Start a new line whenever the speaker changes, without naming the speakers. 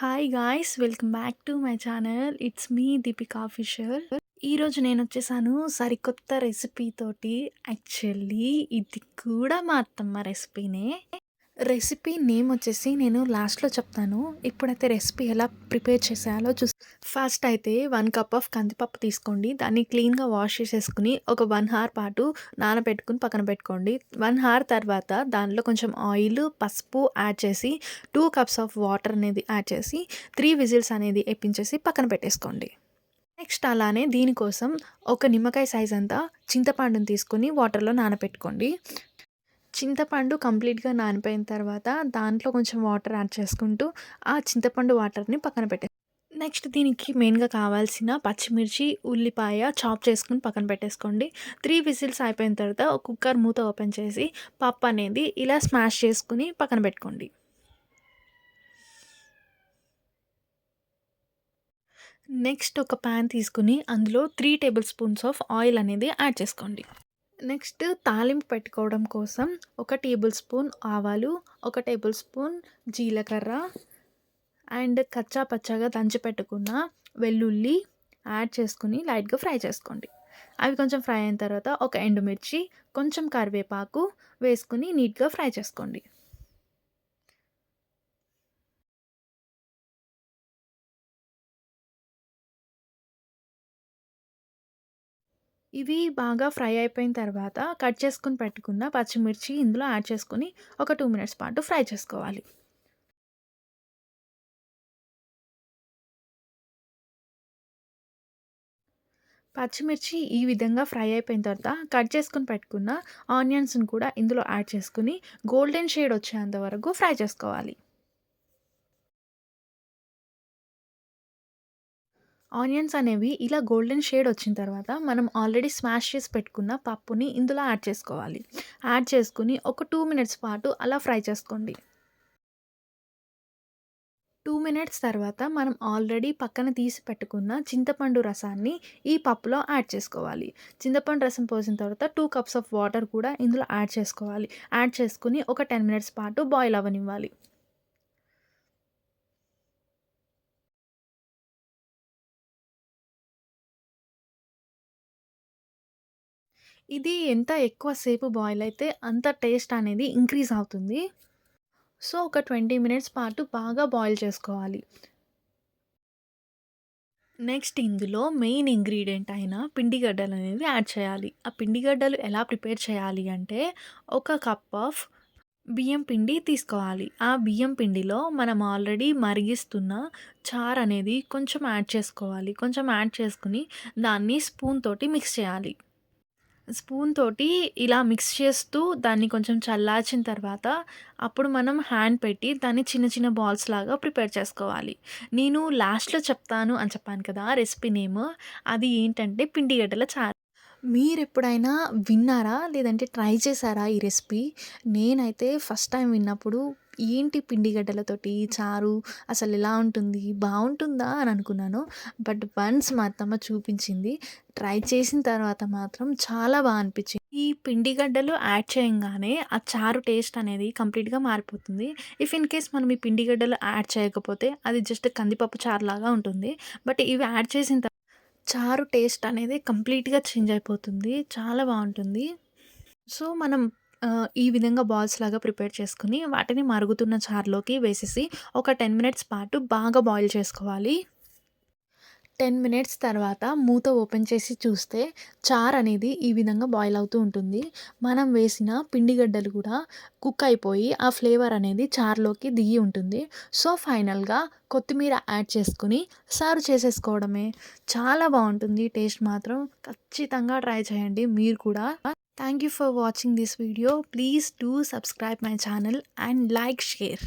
Hi guys welcome back to my channel it's me Deepika Fisher ఈరోజు నేను వచ్చేసాను సరికొత్త రెసిపీ తోటి. యాక్చువల్లీ ఇది కూడా మా అత్తమ్మ రెసిపీనే రెసిపీ నేమ్ వచ్చేసి నేను లాస్ట్లో చెప్తాను. ఇప్పుడైతే రెసిపీ ఎలా ప్రిపేర్ చేసేయాలో చూసి. ఫస్ట్ అయితే వన్ కప్ ఆఫ్ కందిపప్పు తీసుకోండి. దాన్ని క్లీన్గా వాష్ చేసేసుకుని ఒక వన్ హార్ పాటు నానబెట్టుకుని పక్కన పెట్టుకోండి. వన్ హార్ తర్వాత దానిలో కొంచెం ఆయిల్ పసుపు యాడ్ చేసి టూ కప్స్ ఆఫ్ వాటర్ అనేది యాడ్ చేసి త్రీ విజిల్స్ అనేది ఎప్పించేసి పక్కన పెట్టేసుకోండి. నెక్స్ట్ అలానే దీనికోసం ఒక నిమ్మకాయ సైజ్ అంతా చింతపండుని తీసుకుని వాటర్లో నానబెట్టుకోండి. చింతపండు కంప్లీట్గా నానిపోయిన తర్వాత దాంట్లో కొంచెం వాటర్ యాడ్ చేసుకుంటూ ఆ చింతపండు వాటర్ని పక్కన పెట్టే నెక్స్ట్ దీనికి మెయిన్గా కావాల్సిన పచ్చిమిర్చి ఉల్లిపాయ చాప్ చేసుకుని పక్కన పెట్టేసుకోండి. త్రీ విజిల్స్ అయిపోయిన తర్వాత ఒక కుక్కర్ మూత ఓపెన్ చేసి పప్పు అనేది ఇలా స్మాష్ చేసుకుని పక్కన పెట్టుకోండి. నెక్స్ట్ ఒక ప్యాన్ తీసుకుని అందులో three tablespoons of oil అనేది యాడ్ చేసుకోండి. నెక్స్ట్ తాలింపు పెట్టుకోవడం కోసం ఒక టేబుల్ స్పూన్ ఆవాలు ఒక టేబుల్ స్పూన్ జీలకర్ర అండ్ కచ్చా పచ్చగా దంచి పెట్టుకున్న వెల్లుల్లి యాడ్ చేసుకుని లైట్గా ఫ్రై చేసుకోండి. అవి కొంచెం ఫ్రై అయిన తర్వాత ఒక ఎండుమిర్చి కొంచెం కరివేపాకు వేసుకుని నీట్గా ఫ్రై చేసుకోండి. ఇవి బాగా ఫ్రై అయిపోయిన తర్వాత కట్ చేసుకుని పెట్టుకున్న పచ్చిమిర్చి ఇందులో యాడ్ చేసుకొని ఒక టూ మినిట్స్ పాటు ఫ్రై చేసుకోవాలి. పచ్చిమిర్చి ఈ విధంగా ఫ్రై అయిపోయిన తర్వాత కట్ చేసుకుని పెట్టుకున్న ఆనియన్స్ని కూడా ఇందులో యాడ్ చేసుకుని గోల్డెన్ షేడ్ వచ్చేంత వరకు ఫ్రై చేసుకోవాలి. ఆనియన్స్ అనేవి ఇలా గోల్డెన్ షేడ్ వచ్చిన తర్వాత మనం ఆల్రెడీ స్మాష్ చేసి పెట్టుకున్న పప్పుని ఇందులో యాడ్ చేసుకోవాలి. యాడ్ చేసుకుని ఒక టూ మినిట్స్ పాటు అలా ఫ్రై చేసుకోండి. టూ మినిట్స్ తర్వాత మనం ఆల్రెడీ పక్కన తీసి పెట్టుకున్న చింతపండు రసాన్ని ఈ పప్పులో యాడ్ చేసుకోవాలి. చింతపండు రసం పోసిన తర్వాత టూ కప్స్ ఆఫ్ వాటర్ కూడా ఇందులో యాడ్ చేసుకోవాలి. యాడ్ చేసుకుని ఒక టెన్ మినిట్స్ పాటు బాయిల్ అవ్వనివ్వాలి. ఇది ఎంత ఎక్కువ సేపు బాయిల్ అయితే అంత టేస్ట్ అనేది ఇంక్రీజ్ అవుతుంది. సో ఒక ట్వంటీ మినిట్స్ పాటు బాగా బాయిల్ చేసుకోవాలి. నెక్స్ట్ ఇందులో మెయిన్ ఇంగ్రీడియంట్ అయిన పిండిగడ్డలు అనేది యాడ్ చేయాలి. ఆ పిండిగడ్డలు ఎలా ప్రిపేర్ చేయాలి అంటే ఒక కప్ ఆఫ్ బియ్యం పిండి తీసుకోవాలి. ఆ బియ్యం పిండిలో మనం ఆల్రెడీ మరిగిస్తున్న చార్ అనేది కొంచెం యాడ్ చేసుకోవాలి. కొంచెం యాడ్ చేసుకుని దాన్ని స్పూన్ తోటి మిక్స్ చేయాలి. స్పూన్ తోటి ఇలా మిక్స్ చేస్తూ దాన్ని కొంచెం చల్లార్చిన తర్వాత అప్పుడు మనం హ్యాండ్ పెట్టి దాన్ని చిన్న చిన్న బాల్స్ లాగా ప్రిపేర్ చేసుకోవాలి. నేను లాస్ట్లో చెప్తాను అని చెప్పాను కదా రెసిపీ నేమ్. అది ఏంటంటే పిండిగడ్డల చారు. మీరు ఎప్పుడైనా విన్నారా లేదంటే ట్రై చేశారా ఈ రెసిపీ? నేనైతే ఫస్ట్ టైం విన్నప్పుడు ఏంటి పిండి గడ్డలతోటి? చారు అసలు ఎలా ఉంటుంది? బాగుంటుందా అని అనుకున్నాను. బట్ వన్స్ మా అత్తమ్మ చూపించింది. ట్రై చేసిన తర్వాత మాత్రం చాలా బాగా అనిపించింది. ఈ పిండి గడ్డలు యాడ్ చేయంగానే ఆ చారు టేస్ట్ అనేది కంప్లీట్గా మారిపోతుంది. ఇఫ్ ఇన్ కేస్ మనం ఈ పిండి గడ్డలు యాడ్ చేయకపోతే అది జస్ట్ కందిపప్పు చారు లాగా ఉంటుంది. బట్ ఇవి యాడ్ చేసిన చారు టేస్ట్ అనేది కంప్లీట్గా చేంజ్ అయిపోతుంది. చాలా బాగుంటుంది సో మనం ఈ విధంగా బాల్స్ లాగా ప్రిపేర్ చేసుకుని వాటిని మరుగుతున్న చారులోకి వేసేసి ఒక టెన్ మినిట్స్ పాటు బాగా బాయిల్ చేసుకోవాలి. టెన్ మినిట్స్ తర్వాత మూత ఓపెన్ చేసి చూస్తే చార్ అనేది ఈ విధంగా బాయిల్ అవుతూ ఉంటుంది. మనం వేసిన పిండిగడ్డలు కూడా కుక్ అయిపోయి ఆ ఫ్లేవర్ అనేది చార్లోకి దిగి ఉంటుంది. సో ఫైనల్గా కొత్తిమీర యాడ్ చేసుకుని సర్వ్ చేసేసుకోవడమే. చాలా బాగుంటుంది. టేస్ట్ మాత్రం ఖచ్చితంగా ట్రై చేయండి. మీరు కూడా. Thank you for watching this video. Please do subscribe my channel and like share.